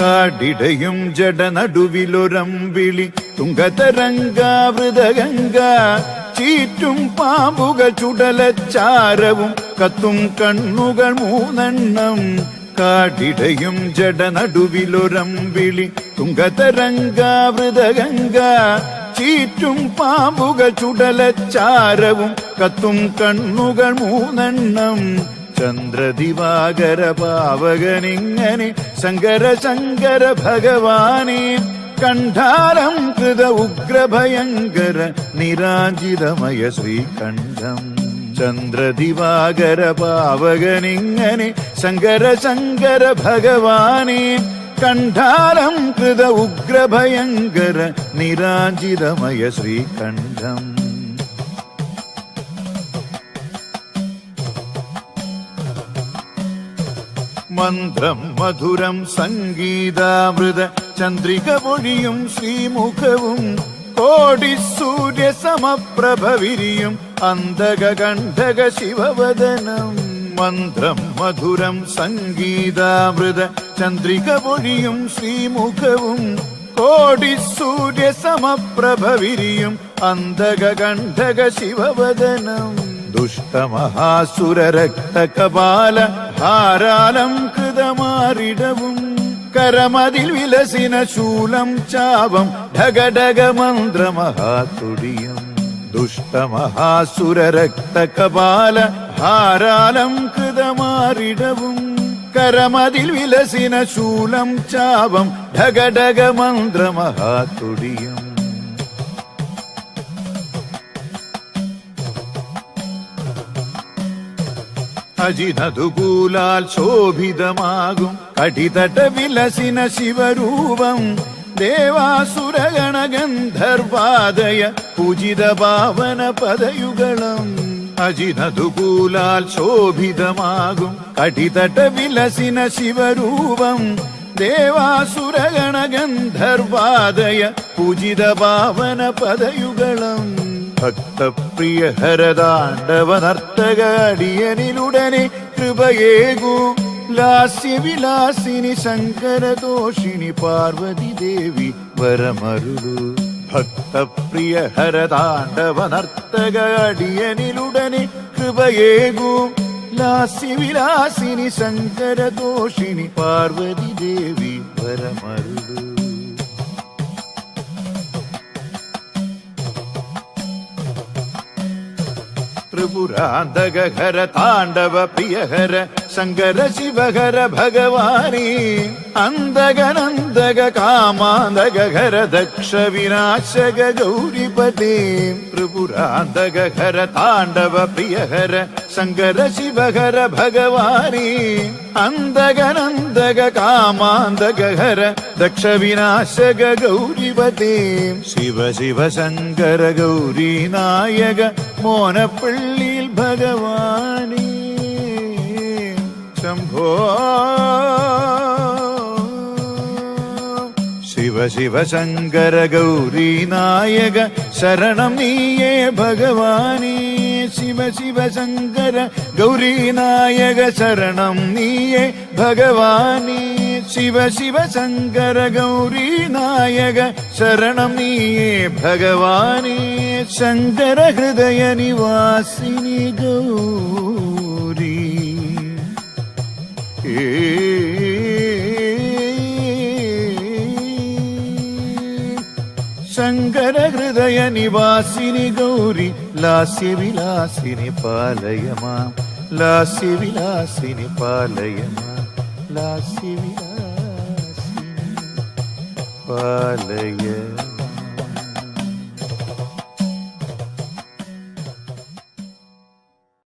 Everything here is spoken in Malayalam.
കാടിടയും ജടനടുവിലൊരമ്പിളി. തുങ്കതരംഗാവൃതഗംഗ ചീറ്റും പാമ്പുക ചുടലച്ചാരവും കത്തും കണ്ണുകൾ മൂന്നെണ്ണം. കാടിടയും ജടനടുവിലൊരമ്പിളി തുങ്കതരംഗാവൃതഗംഗ ചീറ്റും പാമ്പുക ചുടലച്ചാരവും കത്തും കണ്ണുകൾ മൂന്നെണ്ണം. ചന്ദ്രദിവാകര പാവകനിങ്ങനെ ശങ്കര ശങ്കര ഭഗവാനെ കണ്ഠാരം കൃത ഉഗ്രഭയങ്കര നിരാജിതമയ ശ്രീകണ്ഠം. ചന്ദ്രദിവാകര പാവകനിങ്ങനെ ശങ്കര ശങ്കര ഭഗവാനെ കണ്ഠാരം കൃത ഉഗ്രഭയങ്കര നിരാജിതമയ ശ്രീകണ്ഠം. മന്ത്രം മധുരം സംഗീതാമൃത ചന്ദ്രിക പൊഴിയും ശ്രീമുഖവും. കോടി സൂര്യ സമപ്രഭവിരിയും അന്തക കണ്ഠക ശിവവദനം. മന്ത്രം മധുരം സംഗീതാമൃത ചന്ദ്രിക പൊഴിയും ശ്രീമുഖവും. കോടി സൂര്യ സമപ്രഭവിരിയും അന്തക കണ്ഠക ശിവവദനം. ദുഷ്ടമഹാസുര ഹാരാലം കൃതമാറിടവും. കരമതിൽ വിലസിന ശൂലം ചാപം. ഢഗഡഗ ദുഷ്ടമഹാസുരരക്തകപാല ഹാരാലം കൃതമാറിടവും. കരമതിൽ വിലസിന ശൂലം ചാപം. ഢഗഡഗ അജിനതുകൂലാൽ ശോഭിതമാകും. കടിതട വിലസിന ശിവരൂപം ദേവാസുരഗണഗന്ധർവാദയ പൂജിത പാവന പദയുഗളം അജിനതുകൂലാൽ ശോഭിതമാകും. കടിതട വിലസിന ശിവരൂപം ദേവാസുരഗണഗന്ധർവാദയ പൂജിത പാവന പദയുഗളം ഭക്തപ്രിയ ഹരതാണ്ഡവ നർത്തക അടിയനിലുടനെ കൃപയേകൂ. ലാസ്യവിലാസിനി ശങ്കരദോഷിണി പാർവതി ദേവി വരമരുളു. ഭക്തപ്രിയ ഹരതാണ്ഡവ നർത്തക അടിയനിലുടനെ കൃപയേകൂ. ലാസ്യവിലാസിനി ശങ്കരദോഷിണി പാർവതി ദേവി വരമരുളു. ത്രിപുരാന്തകഹര താണ്ഡവ പ്രിയഹര. ശങ്കര ശിവഹര ഭഗവാനേ അന്തകനന്ദക കാമാന്തകഹര ദക്ഷ വിനാശക ഗൗരിപതേ ത്രിപുരാന്തകഹര താണ്ഡവ പ്രിയഹര ശങ്കര ശിവഹര ഭഗവാനേ അന്തകനന്ദക കാമാന്തകഹര ദക്ഷ വിനാശക ഗൗരിപതേ ശിവ ശിവ ശങ്കര ഗൗരി നായക മോനപ്പള്ളിയിൽ ഭഗവാനേ. शिवशङ्कर गौरी शरणमीये भगवानी शिव शिव शङ्कर गौरीनायक शरणं नीये भगवानी शिव शिवशङ्कर गौरी नायक शरणमीये भगवानी शङ्कर हृदय हृदयनिवासिनि गूरी। നീയേ ഭഗവാനേ ശങ്കര ഹൃദയ നിവാസിനി ഗൗരി ശങ്കര ഹൃദയ നിവാസിനി ഗൗരി ലാസ്യ വിലാസിനി പാലയമാ